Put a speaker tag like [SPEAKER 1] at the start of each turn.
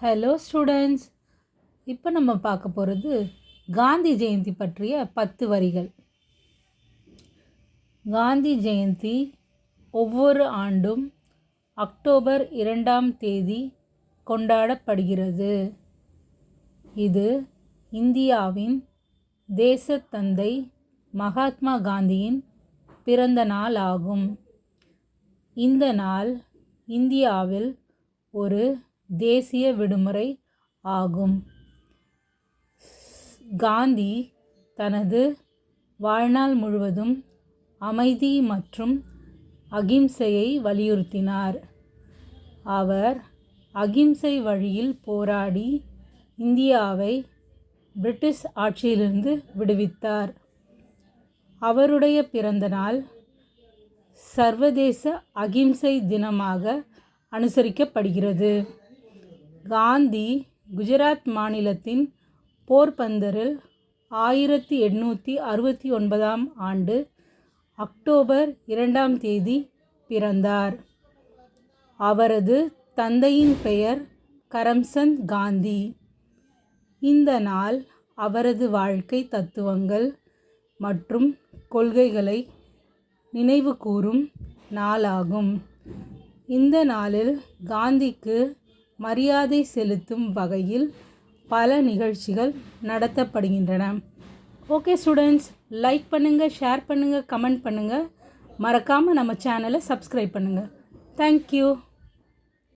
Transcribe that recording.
[SPEAKER 1] Hello students இப்போ நம்ம பார்க்க போகிறது காந்தி ஜெயந்தி பற்றிய பத்து வரிகள். காந்தி ஜெயந்தி ஒவ்வொரு ஆண்டும் அக்டோபர் இரண்டாம் தேதி கொண்டாடப்படுகிறது. இது இந்தியாவின் தேசத்தந்தை மகாத்மா காந்தியின் பிறந்த நாள் ஆகும். இந்த நாள் இந்தியாவில் ஒரு தேசிய விடுமுறை ஆகும். காந்தி தனது வாழ்நாள் முழுவதும் அமைதி மற்றும் அகிம்சையை வலியுறுத்தினார். அவர் அகிம்சை வழியில் போராடி இந்தியாவை பிரிட்டிஷ் ஆட்சியிலிருந்து விடுவித்தார். அவருடைய பிறந்தநாள் சர்வதேச அகிம்சை தினமாக அனுசரிக்கப்படுகிறது. காந்தி குஜராத் மாநிலத்தின் போர்பந்தரில் ஆயிரத்தி எண்ணூற்றி அறுபத்தி ஒன்பதாம் ஆண்டு அக்டோபர் இரண்டாம் தேதி பிறந்தார். அவரது தந்தையின் பெயர் கரம்சந்த் காந்தி. இந்த நாள் அவரது வாழ்க்கை தத்துவங்கள் மற்றும் கொள்கைகளை நினைவு கூறும் நாளாகும். இந்த நாளில் காந்திக்கு மரியாதை செலுத்தும் வகையில் பல நிகழ்ச்சிகள் நடத்தப்படுகின்றன. ஓகே ஸ்டூடெண்ட்ஸ் லைக் பண்ணுங்கள் ஷேர் பண்ணுங்கள் கமெண்ட் பண்ணுங்கள் மறக்காமல் நம்ம சேனலை சப்ஸ்கிரைப் பண்ணுங்கள் தேங்க்யூ